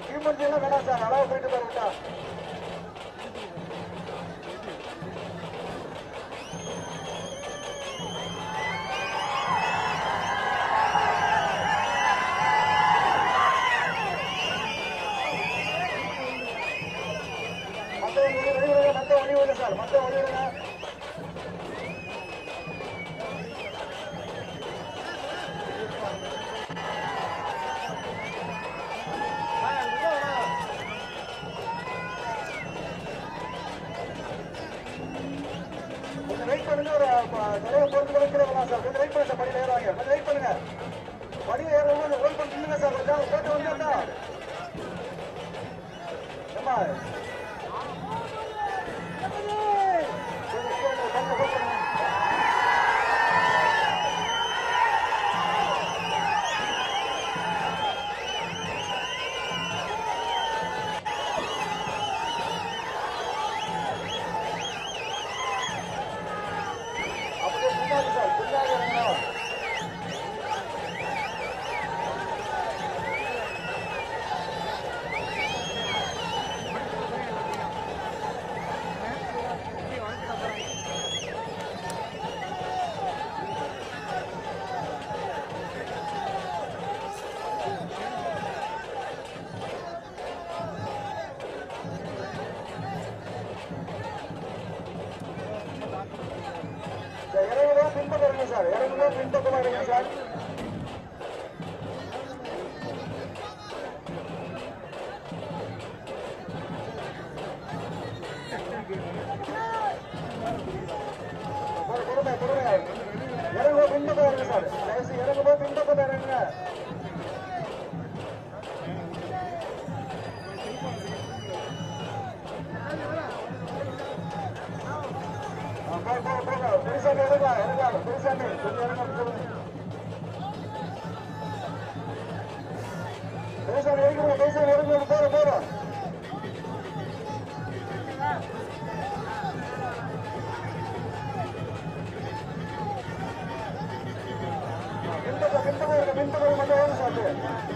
கீழ்மஞ்சியெல்லாம் வேணாம் சார் அளவு போயிட்டு பாருங்கட்டா மற்ற வழி இல்லை சார். மற்ற வழி இல்லை ஒரு தலைவர் பொறுத்து சார். கொஞ்சம் வெயிட் பண்ணுங்க சார். படியில் ஏறாங்க கொஞ்சம் வெயிட் பண்ணுங்க. படியில் ஏறவங்க ஹோல்ட் பண்ணி நில்லுங்க சார். கொஞ்சம் போட்டு வந்துட்டா ஏம்மா? பின்பக்கம் சார் இறங்குதான் பின்பக்கமா இருங்க சார். சார், பொறுமை, பின்பக்கம் இருங்க சார். தயவுசெய்து பின்பக்கம் இறங்குங்க. பெருசாமி இறங்குங்க, போறோம், போறோம். பின்பக்கம், பின்பக்கம் இருங்க, பின்பக்கம் மட்டும் வாங்க சார். பின்பக்கம்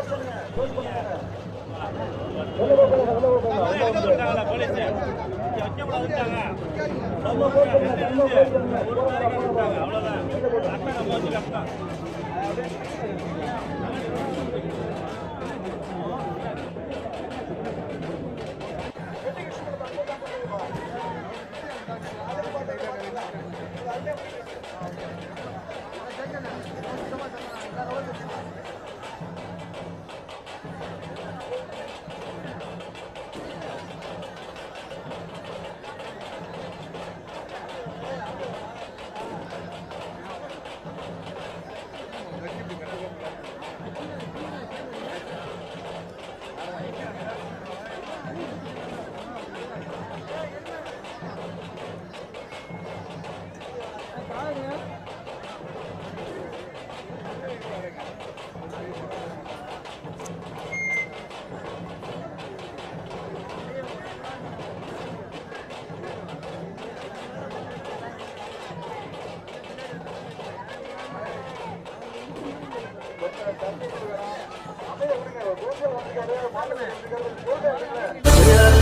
இறங்குங்க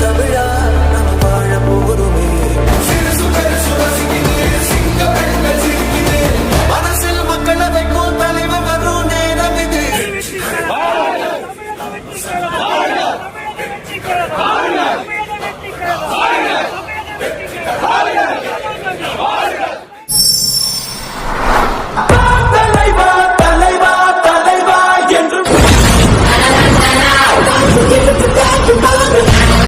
தமிழா நாம் வாழ போகிறோம்